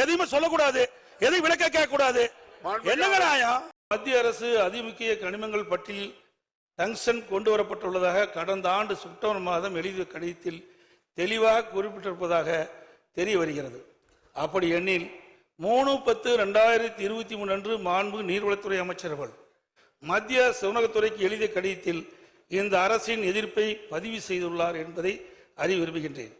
எதையுமே சொல்லக்கூடாது. எதையும் விளக்க கேட்க கூடாது நியாயம் மத்திய அரசு அதிமுக்கிய கனிமங்கள் பட்டியல் டங்ஷன் கொண்டு வரப்பட்டுள்ளதாக கடந்த ஆண்டு செப்டம்பர் மாதம் எழுதிய கடிதத்தில் தெளிவாக குறிப்பிட்டிருப்பதாக தெரிய வருகிறது. அப்படி எண்ணில் மூணு பத்து ரெண்டாயிரத்தி இருபத்தி மூணு அன்று மாண்பு நீர்வளத்துறை அமைச்சர்கள் மத்திய சுனகத்துறைக்கு எழுதிய கடிதத்தில் இந்த அரசின் எதிர்ப்பை பதிவு செய்துள்ளார் என்பதை அறிய விரும்புகின்றேன்.